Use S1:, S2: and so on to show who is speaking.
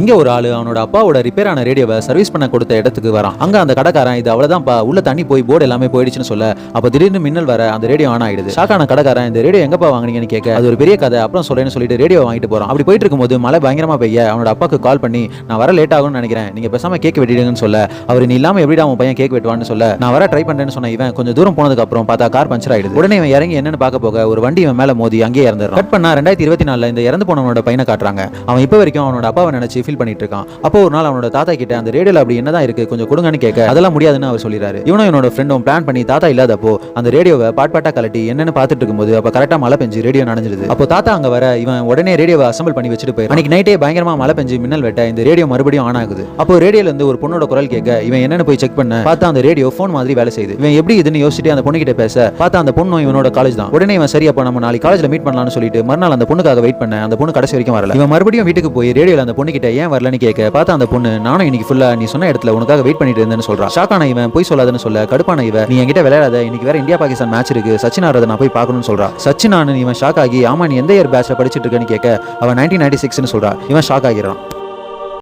S1: இங்க ஒரு ஆளு அவனோட அப்பாவோட ரிப்பேர் ஆன ரேடியோவை சர்வீஸ் பண்ண கொடுத்த இடத்துக்கு வரான். அங்க அந்த கடைக்காரன் இது அவ்வளவுதான் உள்ள தண்ணி போய் போர்டு எல்லாமே போயிடுச்சுன்னு சொல்ல அப்ப திடீர்னு மின்னல் வர அந்த ரேடியோ ஆன் ஆயிடுது. ஷாக்கான கடைக்காரன் இந்த ரேடியோ எங்கப்பா வாங்கினீங்கன்னு கேட்க அது ஒரு பெரிய கதை அப்புறம் சொல்றேன்னு சொல்லிட்டு ரேடியோ வாங்கிட்டு போறான். அப்படி போயிட்டு இருக்கும்போது மழை பயங்கரமா பெய்ய அவனோட அப்பாவுக்கு கால் பண்ணி நான் வர லேட் ஆகும்னு நினைக்கிறேன் நீங்க பேசாம கேக் வெட்டிடுங்கன்னு சொல்ல. அவர் நீ இல்லாம எப்படிடா உன் பையன் கேக் வெட்டுவான்னு சொல்ல? நான் வர ட்ரை பண்றேன்னு சொன்ன இவன் கொஞ்சம் தூரம் போனதுக்கு அப்புறம் பார்த்தா கார் பஞ்சர் ஆயிடுது. உடனே இவன் இறங்கி என்னன்னு பார்க்க போக ஒரு வண்டி இவன் மேல மோதி அங்கேயே இறந்துறான் கட் பண்ணா ரெண்டாயிரத்தி இருபத்தி நாலுல இந்த இறந்து போனவனோட பையனை காட்டுறாங்க. அவன் இப்போ வரைக்கும் அவனோட அப்பாவை நினைச்சு ஃபீல் பண்ணிட்டு இருக்கான் அப்போ ஒரு நாள் அவனோட தாத்தா கிட்ட அந்த ரேடியோல அப்படி என்னதான் இருக்கு கொஞ்சம் கொடுங்கன்னு கேட்க அதெல்லாம் முடியாதுன்னு அவர் சொல்லிறாரு. இவனும் என்னோட ஃப்ரெண்டும் பிளான் பண்ணி தாத்தா இல்லாதப்போ அந்த ரேடியோவை பாட் பாட்டா கலட்டி என்னன்னு பார்த்துட்டு இருக்கும்போது அப்ப கரெக்டா மழை பெஞ்சு ரேடியோ நனைஞ்சிருது. அப்போ தாத்தா அங்க வர இவன் உடனே ரேடியோவை அசம்பிள் பண்ணி வச்சுட்டு போய் அன்னைக்கு நைட்டே பயங்கரமா மழை பெஞ்சு மின்னல் வெட்ட இந்த ரேடியோ மறுபடியும் ஆன் ஆகுது. அப்போ ரேடியோல இருந்து ஒரு பொண்ணோட குரல் கேட்க இவன் என்னன்னு போய் செக் பண்ண. பார்த்தா அந்த ரேடியோ ஃபோன் மாதிரி வேலை செய்யுது. இவன் எப்படி இதுன்னு யோசிச்சுட்டு அந்த பொண்ணு கிட்ட பேச பார்த்தா அந்த பொண்ணும் இவனோட காலேஜ் தான். உடனே இவன் சரி அப்போ நம்ம நாளைக்கு காலேஜ்ல மீட் பண்ணலாம்னு சொல்லிட்டு மறுநாள் அந்த பொண்ணுக்காக வெயிட் பண்ண. அந்த பொண்ணு கடைசி வரைக்கும் வரல. இவன் மறுபடியும் வீட்டுக்கு போய் ரேடியோல அந்த பொண்ணு கிட்ட ஏன் வரலன்னு கேட்க பார்த்தா அந்த பொண்ணு நானும் இன்னைக்கு ஃபுல்லா நீ சொன்ன இடத்துல உனக்காக வெயிட் பண்ணிட்டு இருந்தேன்னு சொல்றான் ஷாக்கான இவன் போய் சொல்லாதுன்னு சொல்ல கடுப்பான இவன். நீ என்கிட்ட விளையாடாத இன்னைக்கு வேற இந்தியா பாகிஸ்தான் மேட்ச் இருக்கு. சச்சின் ஆடுறத நான் போய் பார்க்கணும்னு சொல்றா. சச்சின் ஆனு இவன் ஷாக் ஆகி ஆமா நீ எந்த இயர் பேட்ச்ல படிச்சிட்டு இருக்கேன்னு கேட்க அவன் நைன்டீன் நைன்டி சிக்ஸ்னு சொல்றா. இவன் ஷாக் ஆகிறான்